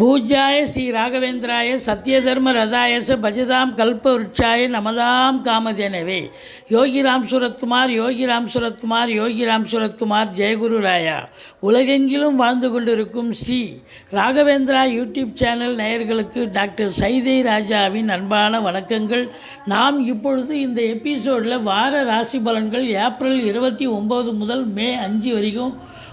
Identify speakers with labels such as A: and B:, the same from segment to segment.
A: பூஜாய ஸ்ரீ ராகவேந்திராய சத்யதர்ம ரதாயச பஜதாம் கல்ப விருட்சாய நமதாம் காமதேனவே. யோகிராம் சுரத்குமார் யோகிராம் சுரத்குமார் யோகிராம் சுரத்குமார் ஜெயகுரு ராயா. உலகெங்கிலும் வாழ்ந்து கொண்டிருக்கும் ஸ்ரீ ராகவேந்திரா யூடியூப் சேனல் நேயர்களுக்கு டாக்டர் சைதை ராஜாவின் அன்பான வணக்கங்கள். நாம் இப்பொழுது இந்த எபிசோடில் வார ராசி பலன்கள் ஏப்ரல் இருபத்தி ஒம்பது முதல் மே அஞ்சு வரைக்கும்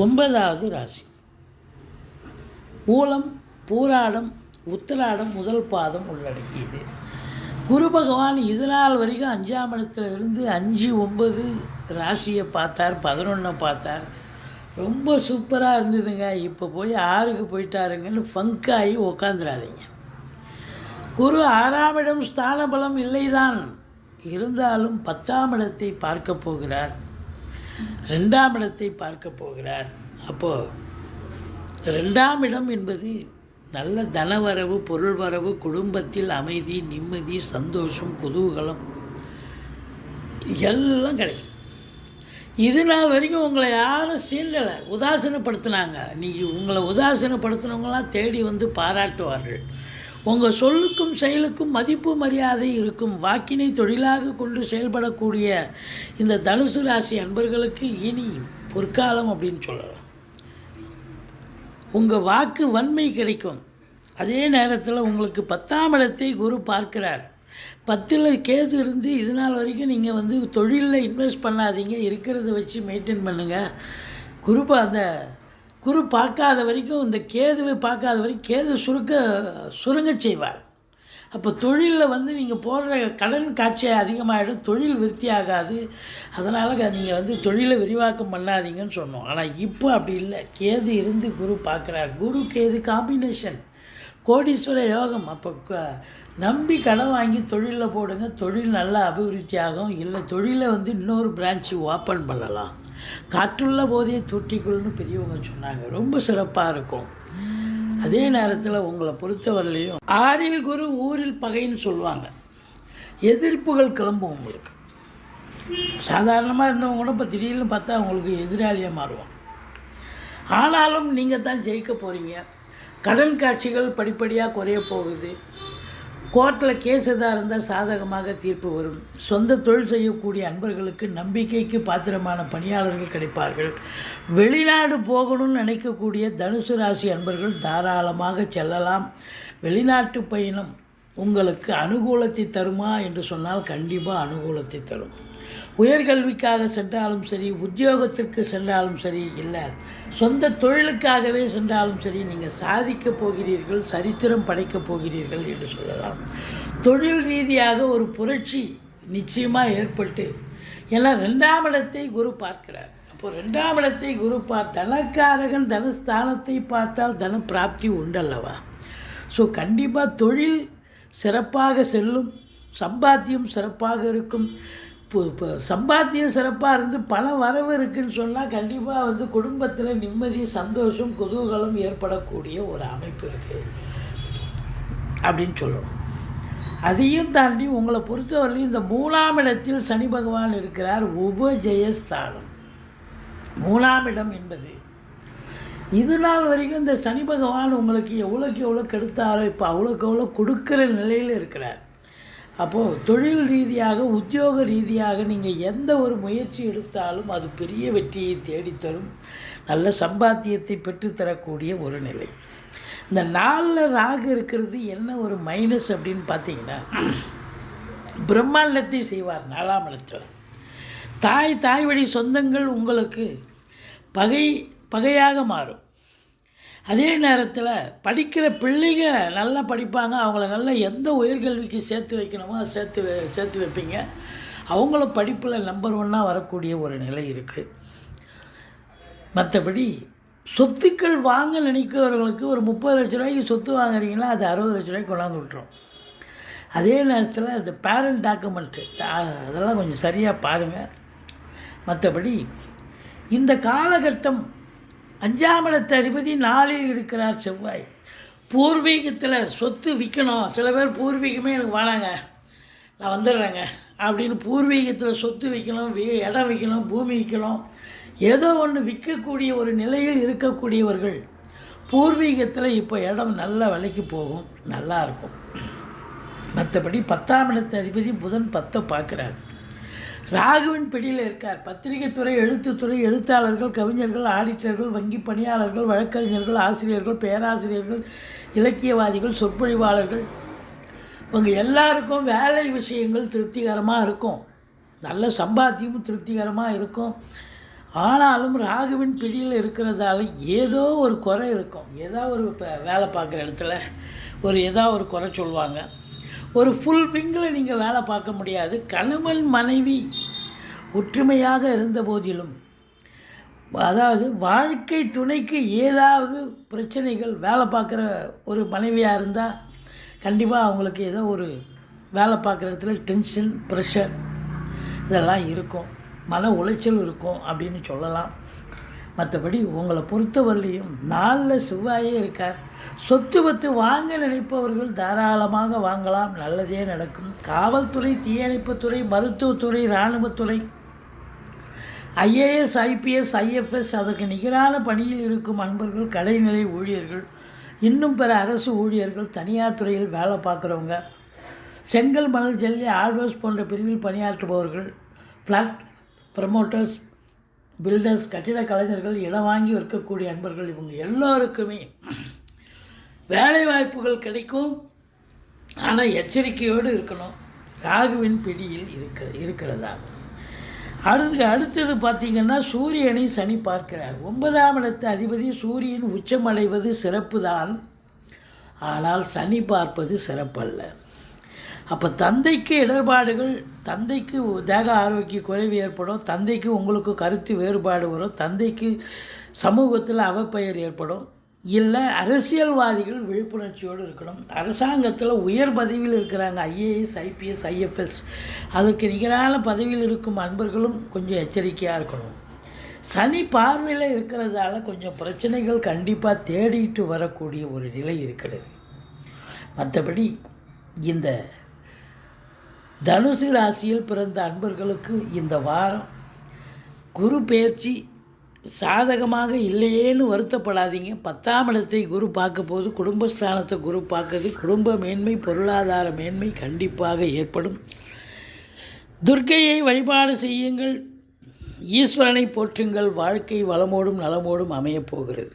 A: ஒன்பதாவது ராசி. மூலம் பூராடம் உத்திராடம் முதல் பாதம் உள்ளடக்கியது. குரு பகவான் இது நாள் வரைக்கும் அஞ்சாம் இடத்துல இருந்து அஞ்சு ஒம்பது ராசியை பார்த்தார் பதினொன்றை பார்த்தார். ரொம்ப சூப்பராக இருந்ததுங்க. இப்போ போய் ஆறுக்கு போயிட்டாருங்கன்னு ஃபங்காகி உக்காந்துடாதீங்க குரு ஆறாம் இடம் ஸ்தான பலம் இல்லைதான். இருந்தாலும் பத்தாம் இடத்தை பார்க்க போகிறார். ரெண்டாம் இடத்தை பார்க்க போகிறார். அப்போது ரெண்டாம் இடம் என்பது நல்ல தனவரவு பொருள் வரவு குடும்பத்தில் அமைதி நிம்மதி சந்தோஷம் குதூகலம் எல்லாம் கிடைக்கும். இது நாள் வரைக்கும் உங்களை யாரும் சீண்டலை உதாசீனப்படுத்தினாங்க. நீங்கள் உங்களை உதாசீனப்படுத்தினவங்களாம் தேடி வந்து பாராட்டுவார்கள். உங்கள் சொல்லுக்கும் செயலுக்கும் மதிப்பு மரியாதை இருக்கும். வாக்கினை தொழிலாக கொண்டு செயல்படக்கூடிய இந்த தனுசு ராசி அன்பர்களுக்கு இனி பொற்காலம் அப்படின்னு சொல்லலாம். உங்கள் வாக்கு வன்மை கிடைக்கும். அதே நேரத்தில் உங்களுக்கு பத்தாம் இடத்தை குரு பார்க்கிறார். பத்தில் கேது இருந்து இது நாள் வரைக்கும் நீங்கள் வந்து தொழிலில் இன்வெஸ்ட் பண்ணாதீங்க. இருக்கிறத வச்சு மெயின்டைன் பண்ணுங்கள் குரு அந்த குரு பார்க்காத வரைக்கும் இந்த கேதுவை பார்க்காத வரைக்கும் கேது சுருக்க சுருங்க செய்வார். அப்போ தொழிலில் வந்து நீங்கள் போடுற கடன் காட்சியை அதிகமாகிடும் தொழில் விருத்தி ஆகாது. அதனால் நீங்கள் வந்து தொழிலை விரிவாக்கம் பண்ணாதீங்கன்னு சொன்னோம். ஆனால் இப்போ அப்படி இல்லை. கேது இருந்து குரு பார்க்குறார். குரு கேது காம்பினேஷன் கோடீஸ்வர யோகம். அப்போ நம்பி கடன் வாங்கி தொழிலில் போடுங்க தொழில் நல்லா அபிவிருத்தி ஆகும் இல்லை தொழிலை வந்து இன்னொரு பிரான்ச்சு ஓப்பன் பண்ணலாம். காற்றுள்ள போதே தூட்டிக்குள்னு பெரியவங்க சொன்னாங்க. ரொம்ப சிறப்பாக இருக்கும். அதே நேரத்தில் உங்களை பொறுத்தவரையிலையும் ஆறில் குரு ஊரில் பகைன்னு சொல்லுவாங்க. எதிர்ப்புகள் கிளம்பும் உங்களுக்கு. சாதாரணமாக இருந்தவங்க கூட இப்போ திடீர்னு பார்த்தா உங்களுக்கு எதிராளியாக மாறுவான் ஆனாலும் நீங்கள் தான் ஜெயிக்க போகிறீங்க கடன் காட்சிகள் படிப்படியாக குறைய போகுது. கோர்ட்டில் கேஸ் எதாக இருந்தால் சாதகமாக தீர்ப்பு வரும். சொந்த தொழில் செய்யக்கூடிய அன்பர்களுக்கு நம்பிக்கைக்கு பாத்திரமான பணியாளர்கள் கிடைப்பார்கள். வெளிநாடு போகணும்னு நினைக்கக்கூடிய தனுசு ராசி அன்பர்கள் தாராளமாக செல்லலாம். வெளிநாட்டு பயணம் உங்களுக்கு அனுகூலத்தை தருமா என்று சொன்னால் கண்டிப்பாக அனுகூலத்தை தரும். உயர்கல்விக்காக சென்றாலும் சரி உத்தியோகத்திற்கு சென்றாலும் சரி இல்லை சொந்த தொழிலுக்காகவே சென்றாலும் சரி நீங்கள் சாதிக்கப் போகிறீர்கள் சரித்திரம் படைக்கப் போகிறீர்கள் என்று சொல்லலாம். தொழில் ரீதியாக ஒரு புரட்சி நிச்சயமாக ஏற்பட்டு ஏன்னா ரெண்டாம் இடத்தை குரு பார்க்கிறார். அப்போ ரெண்டாம் இடத்தை குரு பார் தனக்காரகன் தனஸ்தானத்தை பார்த்தால் தன பிராப்தி உண்டல்லவா? ஸோ கண்டிப்பாக தொழில் சிறப்பாக செல்லும் சம்பாத்தியம் சிறப்பாக இருக்கும். இப்போ இப்போ சம்பாத்தியம் சிறப்பாக இருந்து பண வரவு இருக்குன்னு சொன்னால் கண்டிப்பாக வந்து குடும்பத்தில் நிம்மதி சந்தோஷம் குதூகலம் ஏற்படக்கூடிய ஒரு அமைப்பு இருக்குது அப்படின்னு சொல்லணும். அதையும் தாண்டி உங்களை பொறுத்தவரையிலும் இந்த மூணாம் இடத்தில் சனி பகவான் இருக்கிறார் உபஜயஸ்தானம். மூணாம் இடம் என்பது. இது நாள் வரைக்கும் இந்த சனி பகவான் உங்களுக்கு எவ்வளோக்கு எவ்வளோ கெடுத்தாரோ இப்போ அவ்வளோக்கு எவ்வளோ கொடுக்குற நிலையில் இருக்கிறார். அப்போது தொழில் ரீதியாக உத்தியோக ரீதியாக நீங்கள் எந்த ஒரு முயற்சி எடுத்தாலும் அது பெரிய வெற்றியை தேடித்தரும். நல்ல சம்பாத்தியத்தை பெற்றுத்தரக்கூடிய ஒரு நிலை. இந்த நாளில் ராகு இருக்கிறது என்ன ஒரு மைனஸ் அப்படின்னு பார்த்தீங்கன்னா பிரம்மாண்டத்தை செய்வார் நாலாம் இடத்தில். தாய் தாய் வழி சொந்தங்கள் உங்களுக்கு பகை பகையாக மாறும். அதே நேரத்தில் படிக்கிற பிள்ளைங்க நல்லா படிப்பாங்க அவங்கள நல்லா எந்த உயர்கல்விக்கு சேர்த்து வைக்கணுமோ அதை சேர்த்து சேர்த்து வைப்பீங்க. அவங்களும் படிப்பில் நம்பர் ஒன்னாக வரக்கூடிய ஒரு நிலை இருக்குது மற்றபடி சொத்துக்கள் வாங்க நினைக்கிறவர்களுக்கு ஒரு முப்பது லட்ச ரூபாய்க்கு சொத்து வாங்குறீங்கன்னா அது அறுபது லட்ச ரூபாய்க்கு கொண்டாந்து விட்டுரும். அதே நேரத்தில் இந்த பேரண்ட் டாக்குமெண்ட்டு அதெல்லாம் கொஞ்சம் சரியாக பாருங்கள் மற்றபடி இந்த காலகட்டம் அஞ்சாம் இடத்து அதிபதி நாளில் இருக்கிறார் செவ்வாய். பூர்வீகத்தில் சொத்து விற்கணும் சில பேர் பூர்வீகமே எனக்கு வேணாங்க. நான் வந்துடுறேங்க. அப்படின்னு பூர்வீகத்தில் சொத்து விற்கணும் இடம் விற்கணும் பூமி விற்கணும் ஏதோ ஒன்று விற்கக்கூடிய ஒரு நிலையில் இருக்கக்கூடியவர்கள் பூர்வீகத்தில் இப்போ இடம் நல்ல விலைக்கு போகும். நல்லா இருக்கும். மற்றபடி பத்தாம் இடத்து அதிபதி புதன் பத்தை பார்க்குறாரு. ராகுவின் பிடியில் இருக்கார். பத்திரிகை துறை எழுத்துத்துறை எழுத்தாளர்கள் கவிஞர்கள் ஆடிட்டர்கள் வங்கி பணியாளர்கள் வழக்கறிஞர்கள் ஆசிரியர்கள் பேராசிரியர்கள் இலக்கியவாதிகள் சொற்பொழிவாளர்கள். இவங்க எல்லாருக்கும் வேலை விஷயங்கள் திருப்திகரமாக இருக்கும். நல்ல சம்பாத்தியமும் திருப்திகரமாக இருக்கும். ஆனாலும் ராகுவின் பிடியில் இருக்கிறதால ஏதோ ஒரு குறை இருக்கும். ஏதோ ஒரு இப்போ வேலை பார்க்குற இடத்துல ஒரு ஏதோ ஒரு குறை சொல்லுவாங்க. ஒரு ஃபுல் விங்கில் நீங்கள் வேலை பார்க்க முடியாது. கணவன் மனைவி ஒற்றுமையாக இருந்த போதிலும் அதாவது வாழ்க்கை துணைக்கு ஏதாவது பிரச்சனைகள் வேலை பார்க்குற ஒரு மனைவியாக இருந்தால் கண்டிப்பாக அவங்களுக்கு ஏதோ ஒரு வேலை பார்க்குற இடத்துல டென்ஷன் ப்ரெஷர் இதெல்லாம் இருக்கும். மன உளைச்சல் இருக்கும் அப்படின்னு சொல்லலாம். மற்றபடி உங்களை பொறுத்தவரையிலையும் நாளில் செவ்வாயே இருக்கார். சொத்து பத்து வாங்க நினைப்பவர்கள் தாராளமாக வாங்கலாம். நல்லதே நடக்கும். காவல்துறை தீயணைப்புத்துறை மருத்துவத்துறை இராணுவத்துறை. ஐஏஎஸ் ஐபிஎஸ் ஐஎஃப்எஸ் அதற்கு நிகரான பணியில் இருக்கும் அன்பர்கள் கடைநிலை ஊழியர்கள் இன்னும் பிற அரசு ஊழியர்கள் தனியார் துறையில் வேலை பார்க்குறவங்க செங்கல் மணல் ஜல்லி ஆர்டர்ஸ் போன்ற பிரிவில் பணியாற்றுபவர்கள் ஃப்ளாட் ப்ரமோட்டர்ஸ் பில்டர்ஸ் கட்டிட கலைஞர்கள் இடம் வாங்கி விற்கக்கூடிய அன்பர்கள் இவங்க எல்லோருக்குமே வேலை வாய்ப்புகள் கிடைக்கும். ஆனால் எச்சரிக்கையோடு இருக்கணும். ராகுவின் பிடியில் இருக்க இருக்கிறதா? அடுத்து அடுத்தது பார்த்திங்கன்னா சூரியனை சனி பார்க்கிறார். ஒன்பதாம் இடத்து அதிபதி சூரியன் உச்சமடைவது சிறப்பு தான் ஆனால் சனி பார்ப்பது சிறப்பல்ல. அப்போ தந்தைக்கு இடர்பாடுகள் தந்தைக்கு தேக ஆரோக்கிய குறைவு ஏற்படும் தந்தைக்கு உங்களுக்கு கருத்து வேறுபாடு வரும் தந்தைக்கு சமூகத்தில் அவப்பெயர் ஏற்படும். இல்லை அரசியல்வாதிகள் விழிப்புணர்ச்சியோடு இருக்கணும். அரசாங்கத்தில் உயர் பதவியில் இருக்கிறாங்க ஐஏஎஸ் ஐபிஎஸ் ஐஎஃப்எஸ். அதற்கு நிகரான பதவியில் இருக்கும் அன்பர்களும் கொஞ்சம் எச்சரிக்கையாக இருக்கணும். சனி பார்வையில் இருக்கிறதால கொஞ்சம் பிரச்சனைகள் கண்டிப்பாக தேடிட்டு வரக்கூடிய ஒரு நிலை இருக்கிறது. மற்றபடி இந்த தனுசு ராசியில் பிறந்த அன்பர்களுக்கு இந்த வாரம் குரு பெயர்ச்சி சாதகமாக இல்லையேன்னு வருத்தப்படாதீங்க. பத்தாம் இடத்தை குரு பார்க்க போது குடும்பஸ்தானத்தை குரு பார்க்குறது குடும்ப மேன்மை பொருளாதார மேன்மை கண்டிப்பாக ஏற்படும். துர்க்கையை வழிபாடு செய்யுங்கள். ஈஸ்வரனை போற்றுங்கள். வாழ்க்கை வளமோடும் நலமோடும் அமையப் போகிறது.